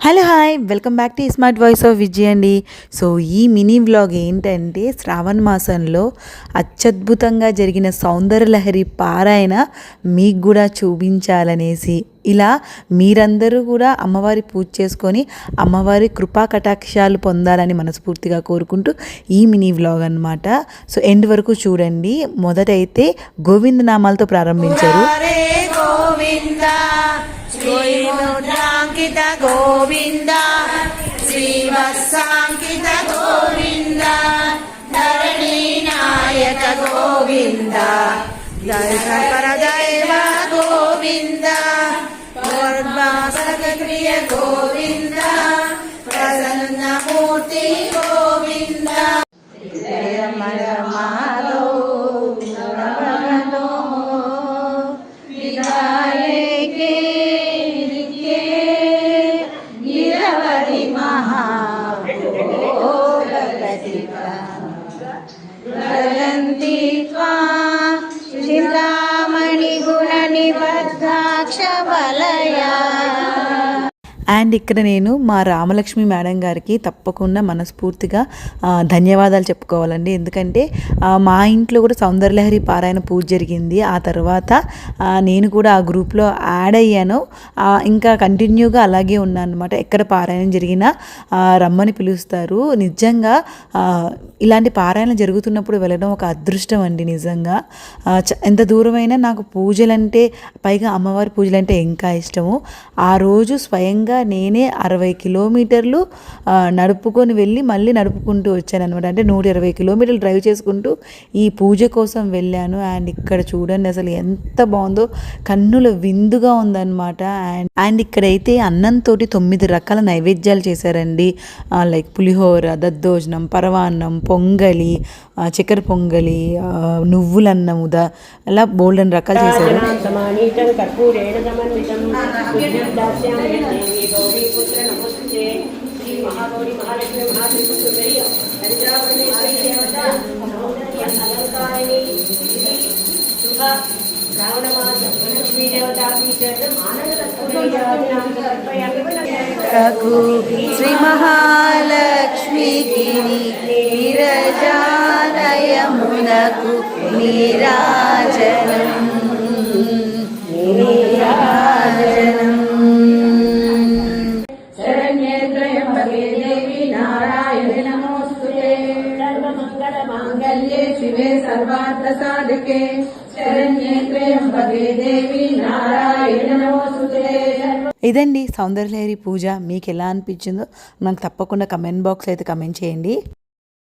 Hello hi welcome back to smart voice of Vijay అండి. So ఈ mini vlog ఏంటంటే శ్రావణ మాసంలో అత్యద్భుతంగా జరిగిన సౌందర్యలహరి పారాయణ మీకు కూడా చూపించాలనేసి ఇలా మీరందరూ కూడా అమ్మవారి పూజ చేసుకొని అమ్మవారి కృపా కటాక్షాలు పొందాలని మనస్ఫూర్తిగా కోరుకుంటూ ఈ మినీ వ్లాగ్ అనమాట సో ఎండ్ వరకు చూడండి. మొదటైతే గోవింద నామాలతో ప్రారంభించారు గోవింద దైవ దైవ గోవింద ప్రియ గోవింద ప్రసన్నమూర్తి గోవింద మాలో వినాయకే द्राक्षबल అండ్ ఇక్కడ నేను మా రామలక్ష్మి మేడం గారికి తప్పకుండా మనస్ఫూర్తిగా ధన్యవాదాలు చెప్పుకోవాలండి. ఎందుకంటే మా ఇంట్లో కూడా సౌందర్యలహరి పారాయణ పూజ జరిగింది. ఆ తర్వాత నేను కూడా ఆ గ్రూప్లో యాడ్ అయ్యాను. ఇంకా కంటిన్యూగా అలాగే ఉన్నాను అనమాట ఎక్కడ పారాయణం జరిగినా రమ్మని పిలుస్తారు. నిజంగా ఇలాంటి పారాయణ జరుగుతున్నప్పుడు వెళ్ళడం ఒక అదృష్టం అండి నిజంగా. చ- ఎంత దూరమైనా నాకు పూజలంటే పైగా అమ్మవారి పూజలంటే ఇంకా ఇష్టము. ఆ రోజు స్వయంగా నేనే అరవై కిలోమీటర్లు నడుపుకొని వెళ్ళి మళ్ళీ నడుపుకుంటూ వచ్చాను అనమాట అంటే నూట ఇరవై కిలోమీటర్లు డ్రైవ్ చేసుకుంటూ ఈ పూజ కోసం వెళ్ళాను. అండ్ ఇక్కడ చూడండి అసలు ఎంత బాగుందో కన్నుల విందుగా ఉందన్నమాట. అండ్ అండ్ ఇక్కడైతే అన్నంతో తొమ్మిది రకాల నైవేద్యాలు చేశారండి. లైక్ పులిహోర దద్దోజనం పరవాన్నం పొంగలి చక్కెర పొంగలి నువ్వులన్నము ఉదా అలా బోల్డ్ అని రకాలు చేశారు. శ్రీ మహాలక్ష్మి గిరిజా సహాయమునకు నీరాజనం. ఇదండి సౌందర్యలహరి పూజ. మీకు ఎలా అనిపించిందో నాకు తప్పకుండా కమెంట్ బాక్స్ అయితే కమెంట్ చేయండి.